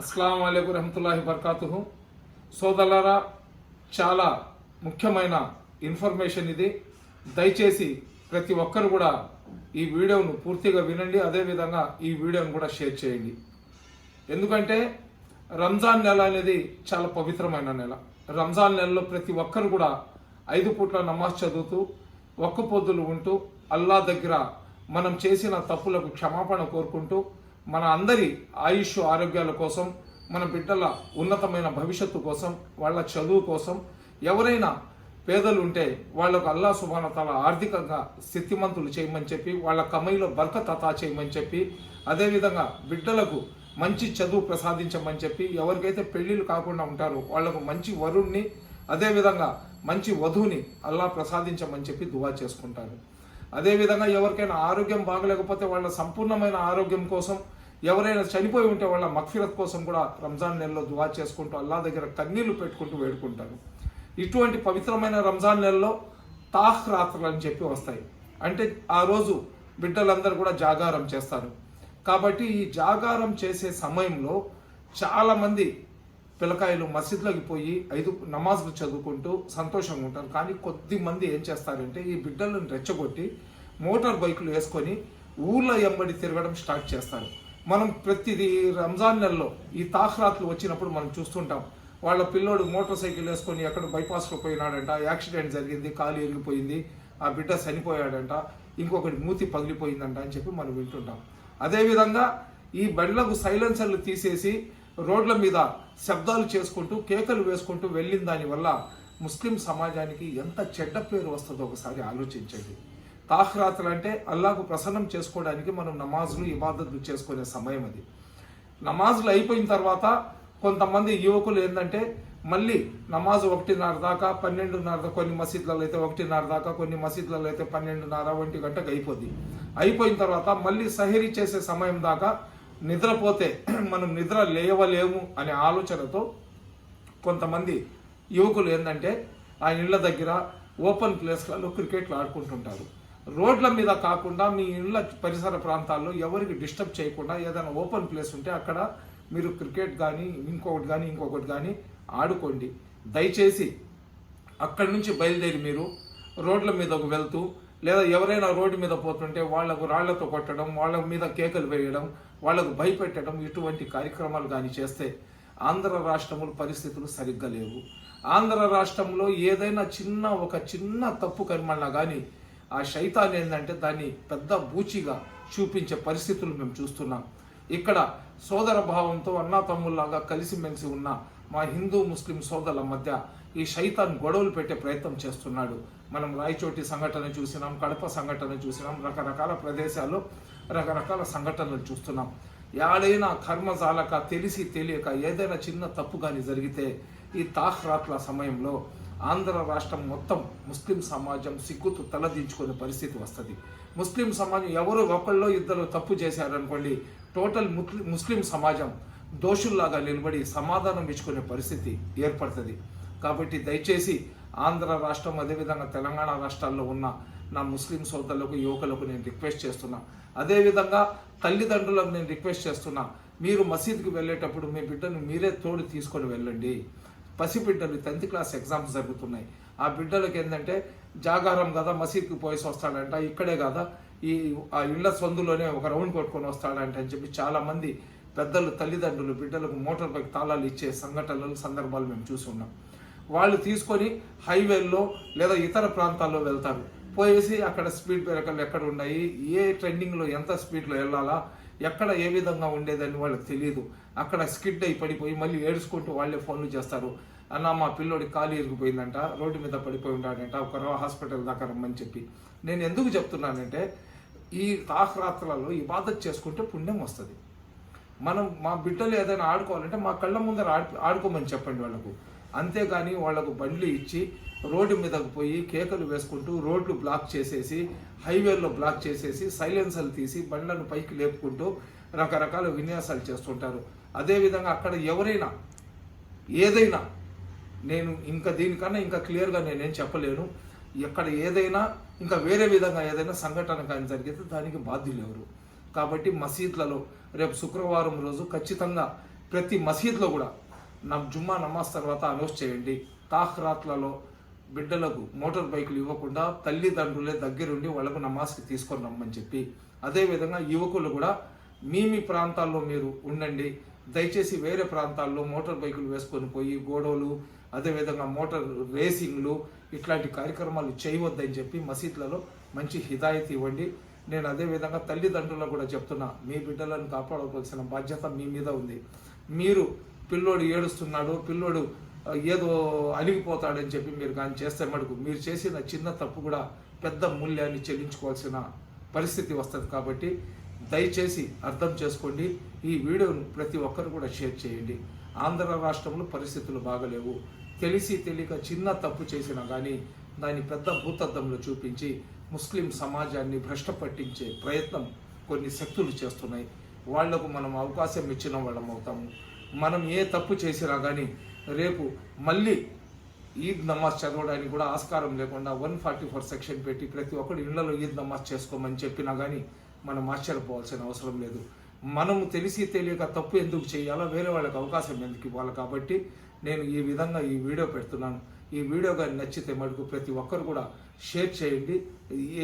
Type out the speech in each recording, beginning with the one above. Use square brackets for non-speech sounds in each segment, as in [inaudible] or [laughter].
అస్సలం అయికు రహమతుల్లాహి బర్కాతు సోదరులారా చాలా ముఖ్యమైన ఇన్ఫర్మేషన్ ఇది. దయచేసి ప్రతి ఒక్కరు కూడా ఈ వీడియోను పూర్తిగా వినండి. అదేవిధంగా ఈ వీడియోను కూడా షేర్ చేయండి. ఎందుకంటే రంజాన్ నెల అనేది చాలా పవిత్రమైన నెల. రంజాన్ నెలలో ప్రతి ఒక్కరు కూడా ఐదు పూట్ల నమాజ్ చదువుతూ ఒక్క పొద్దులు ఉంటూ అల్లా దగ్గర మనం చేసిన తప్పులకు క్షమాపణ కోరుకుంటూ మన అందరి ఆయుష్ ఆరోగ్యాల కోసం మన బిడ్డల ఉన్నతమైన భవిష్యత్తు కోసం వాళ్ళ చదువు కోసం ఎవరైనా పేదలు ఉంటే వాళ్ళకు అల్లా సుబానతాల ఆర్థికంగా స్థితిమంతులు చేయమని చెప్పి వాళ్ళ కమైలో బర్కత్ తతా చేయమని చెప్పి అదేవిధంగా బిడ్డలకు మంచి చదువు ప్రసాదించమని చెప్పి ఎవరికైతే పెళ్ళిళ్ళు కాకుండా ఉంటారో వాళ్ళకు మంచి వరుణ్ణి అదేవిధంగా మంచి వధువుని అల్లా ప్రసాదించమని చెప్పి దువా చేసుకుంటారు. అదేవిధంగా ఎవరికైనా ఆరోగ్యం బాగలేకపోతే వాళ్ళ సంపూర్ణమైన ఆరోగ్యం కోసం ఎవరైనా చనిపోయి ఉంటే వాళ్ళ మక్ఫిరత్ కోసం కూడా రంజాన్ నెలలో దువా చేసుకుంటూ అల్లా దగ్గర కన్నీళ్ళు పెట్టుకుంటూ వేడుకుంటారు. ఇటువంటి పవిత్రమైన రంజాన్ నెలలో తాహ్ రాత్రులు అని చెప్పి వస్తాయి. అంటే ఆ రోజు బిడ్డలందరూ కూడా జాగారం చేస్తారు. కాబట్టి ఈ జాగారం చేసే సమయంలో చాలామంది పిల్లకాయలు మసీద్లోకి పోయి ఐదు నమాజ్లు చదువుకుంటూ సంతోషంగా ఉంటారు. కానీ కొద్ది మంది ఏం చేస్తారంటే ఈ బిడ్డలను రెచ్చగొట్టి మోటార్ బైకులు వేసుకొని ఊళ్ళో ఎంబడి తిరగడం స్టార్ట్ చేస్తారు. మనం ప్రతిది రంజాన్ నెలలో ఈ తాహ్రాత్లు వచ్చినప్పుడు మనం చూస్తుంటాం. వాళ్ళ పిల్లోడు మోటార్ సైకిల్ వేసుకొని ఎక్కడ బైపాస్లో పోయినాడంట యాక్సిడెంట్ జరిగింది కాలు ఎరిగిపోయింది ఆ బిడ్డ చనిపోయాడంట ఇంకొకటి మూతి పగిలిపోయిందంట అని చెప్పి మనం వింటుంటాం. అదేవిధంగా ఈ బండ్లకు సైలెన్సర్లు తీసేసి రోడ్ల మీద శబ్దాలు చేసుకుంటూ కేకలు వేసుకుంటూ వెళ్ళిన దానివల్ల ముస్లిం సమాజానికి ఎంత చెడ్డ పేరు వస్తుందో ఒకసారి ఆలోచించండి. తాహ్రాత్లు అంటే అల్లాకు ప్రసన్నం చేసుకోవడానికి మనం నమాజులు ఇబాదతులు చేసుకునే సమయం అది. నమాజులు అయిపోయిన తర్వాత కొంతమంది యువకులు ఏంటంటే మళ్ళీ నమాజ్ ఒకటిన్నర దాకా పన్నెండున్నర కొన్ని మసీద్లలో అయితే ఒకటిన్నర దాకా కొన్ని మసీద్లలో అయితే పన్నెండున్నర ఒంటి గంటకు అయిపోద్ది. అయిపోయిన తర్వాత మళ్ళీ సహరీ చేసే సమయం దాకా నిద్రపోతే [clears throat] మనం నిద్ర లేవలేము అనే ఆలోచనతో కొంతమంది యువకులు ఏంటంటే ఆ ఇళ్ళ దగ్గర ఓపెన్ ప్లేస్లలో క్రికెట్లు ఆడుకుంటుంటారు. రోడ్ల మీద కాకుండా మీ ఇళ్ళ పరిసర ప్రాంతాల్లో ఎవరికి డిస్టర్బ్ చేయకుండా ఏదైనా ఓపెన్ ప్లేస్ ఉంటే అక్కడ మీరు క్రికెట్ కానీ ఇంకొకటి కానీ ఇంకొకటి కానీ ఆడుకోండి. దయచేసి అక్కడి నుంచి బయలుదేరి మీరు రోడ్ల మీదకు వెళ్తూ లేదా ఎవరైనా రోడ్డు మీద పోతుంటే వాళ్ళకు రాళ్ళతో కొట్టడం వాళ్ళ మీద కేకలు వేయడం వాళ్ళకు భయపెట్టడం ఇటువంటి కార్యక్రమాలు కానీ చేస్తే ఆంధ్ర రాష్ట్రంలో పరిస్థితులు సరిగ్గా లేవు. ఆంధ్ర రాష్ట్రంలో ఏదైనా చిన్న ఒక చిన్న తప్పు కర్మన్నా కానీ ఆ శైతాన్ ఏంటంటే దాన్ని పెద్ద బూచిగా చూపించే పరిస్థితులు మేము చూస్తున్నాం. ఇక్కడ సోదర భావంతో అన్నా తమ్ముల్లాగా కలిసిమెలిసి ఉన్న మా హిందూ ముస్లిం సోదరుల మధ్య ఈ శైతాన్ గొడవలు పెట్టే ప్రయత్నం చేస్తున్నాడు. మనం రాయచోటి సంఘటన చూసినాం కడప సంఘటన చూసినాం రకరకాల ప్రదేశాల్లో రకరకాల సంఘటనలు చూస్తున్నాం. ఏడైనా కర్మజాలక తెలిసి తెలియక ఏదైనా చిన్న తప్పు కానీ జరిగితే ఈ తాహ్రాత్ల సమయంలో ఆంధ్ర రాష్ట్రం మొత్తం ముస్లిం సమాజం సిగ్గుతూ తలదించుకునే పరిస్థితి వస్తుంది. ముస్లిం సమాజం ఎవరు ఒకళ్ళో ఇద్దరు తప్పు చేశారనుకోండి టోటల్ ముస్లిం సమాజం దోషుల్లాగా నిలబడి సమాధానం ఇచ్చుకునే పరిస్థితి ఏర్పడుతుంది. కాబట్టి దయచేసి ఆంధ్ర రాష్ట్రం అదేవిధంగా తెలంగాణ రాష్ట్రాల్లో ఉన్న నా ముస్లిం సోదరులకు యువకులకు నేను రిక్వెస్ట్ చేస్తున్నా. అదేవిధంగా తల్లిదండ్రులకు నేను రిక్వెస్ట్ చేస్తున్నా. మీరు మసీద్కి వెళ్ళేటప్పుడు మీ బిడ్డను మీరే తోడు తీసుకొని వెళ్ళండి. పసిబిడ్డలు టెన్త్ క్లాస్ ఎగ్జామ్స్ జరుగుతున్నాయి. ఆ బిడ్డలకి ఏంటంటే జాగారం కదా మసీద్కి పోయేసి వస్తాడంట ఇక్కడే కదా ఈ ఆ ఇళ్ళ సందులోనే ఒక రౌండ్ కొట్టుకొని వస్తాడంట అని చెప్పి చాలామంది పెద్దలు తల్లిదండ్రులు బిడ్డలకు మోటార్ బైక్ తాళాలు ఇచ్చే సంఘటనలు సందర్భాలు మేము చూసి ఉన్నాం వాళ్ళు తీసుకొని హైవేల్లో లేదా ఇతర ప్రాంతాల్లో వెళ్తారు. పోయేసి అక్కడ స్పీడ్ బ్రేకర్లు ఎక్కడ ఉన్నాయి ఏ ట్రెండింగ్లో ఎంత స్పీడ్లో వెళ్ళాలా ఎక్కడ ఏ విధంగా ఉండేదని వాళ్ళకి తెలియదు అక్కడ స్కిడ్ అయి పడిపోయి మళ్ళీ ఏడుచుకుంటూ వాళ్ళే ఫోన్లు చేస్తారు. అన్న మా పిల్లోడి కాలు ఇరిగిపోయిందంట రోడ్డు మీద పడిపోయి ఉన్నాడంట ఒక హాస్పిటల్ దాకా రమ్మని చెప్పి. నేను ఎందుకు చెప్తున్నానంటే ఈ తాహ్రాత్రలలో ఇబాదత్ చేసుకుంటే పుణ్యం వస్తుంది. మనం మా బిడ్డలు ఏదైనా ఆడుకోవాలంటే మా కళ్ళ ముందర ఆడు ఆడుకోమని చెప్పండి వాళ్ళకు. అంతేగాని వాళ్ళకు బండ్లు ఇచ్చి రోడ్డు మీదకు పోయి కేకలు వేసుకుంటూ రోడ్లు బ్లాక్ చేసేసి హైవేల్లో బ్లాక్ చేసేసి సైలెన్సర్లు తీసి బండ్లను పైకి లేపుకుంటూ రకరకాల విన్యాసాలు చేస్తుంటారు. అదేవిధంగా అక్కడ ఎవరైనా ఏదైనా నేను ఇంకా దీనికన్నా ఇంకా క్లియర్గా నేనేం చెప్పలేను. ఎక్కడ ఏదైనా ఇంకా వేరే విధంగా ఏదైనా సంఘటన కానీ జరిగితే దానికి బాధ్యులు ఎవరు? కాబట్టి మసీద్లలో రేపు శుక్రవారం రోజు ఖచ్చితంగా ప్రతి మసీద్లో కూడా జుమ్మా నమాజ్ తర్వాత అనౌన్స్ చేయండి. తాహ్రాత్లలో బిడ్డలకు మోటార్ బైకులు ఇవ్వకుండా తల్లిదండ్రులే దగ్గరుండి వాళ్ళకు నమాజ్కి తీసుకొని రమ్మని చెప్పి. అదేవిధంగా యువకులు కూడా మీ మీ ప్రాంతాల్లో మీరు ఉండండి. దయచేసి వేరే ప్రాంతాల్లో మోటార్ బైకులు వేసుకొని పోయి గోడవలు అదేవిధంగా మోటార్ రేసింగ్లు ఇట్లాంటి కార్యక్రమాలు చేయవద్దని చెప్పి మసీద్లలో మంచి హిదాయత్ ఇవ్వండి. నేను అదేవిధంగా తల్లిదండ్రులకు కూడా చెప్తున్నా మీ బిడ్డలను కాపాడుకోవాల్సిన బాధ్యత మీ మీద ఉంది. మీరు పిల్లోడు ఏడుస్తున్నాడు పిల్లోడు ఏదో అలిగిపోతాడని చెప్పి మీరు కానీ చేస్తే మటుకు మీరు చేసిన చిన్న తప్పు కూడా పెద్ద మూల్యాన్ని చెల్లించుకోవాల్సిన పరిస్థితి వస్తుంది కాబట్టి దయచేసి అర్థం చేసుకోండి. ఈ వీడియోను ప్రతి ఒక్కరు కూడా షేర్ చేయండి. ఆంధ్ర రాష్ట్రంలో పరిస్థితులు బాగలేవు. తెలిసి తెలియక చిన్న తప్పు చేసినా కానీ దాన్ని పెద్ద భూతద్దంలో చూపించి ముస్లిం సమాజాన్ని భ్రష్ట పట్టించే ప్రయత్నం కొన్ని శక్తులు చేస్తున్నాయి. వాళ్ళకు మనం అవకాశం ఇచ్చిన వాళ్ళం అవుతాము. మనం ఏ తప్పు చేసినా కానీ రేపు మళ్ళీ ఈద్ నమాజ్ చదవడానికి కూడా ఆస్కారం లేకుండా వన్ ఫార్టీ ఫోర్ సెక్షన్ పెట్టి ప్రతి ఒక్కరు ఇళ్ళలో ఈద్ నమాజ్ చేసుకోమని చెప్పినా కానీ మనం ఆశ్చర్యపోవాల్సిన అవసరం లేదు. మనము తెలిసి తెలియక తప్పు ఎందుకు చేయాలో వేరే వాళ్ళకి అవకాశం ఎందుకు ఇవ్వాలి కాబట్టి నేను ఈ విధంగా ఈ వీడియో పెడుతున్నాను. ఈ వీడియో కానీ నచ్చితే మటుకు ప్రతి ఒక్కరు కూడా షేర్ చేయండి.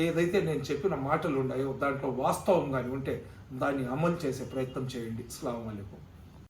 ఏదైతే నేను చెప్పిన మాటలు ఉన్నాయో దాంట్లో వాస్తవం కానీ ఉంటే దాన్ని అమలు చేసే ప్రయత్నం చేయండి. అస్సలం అలైకుం.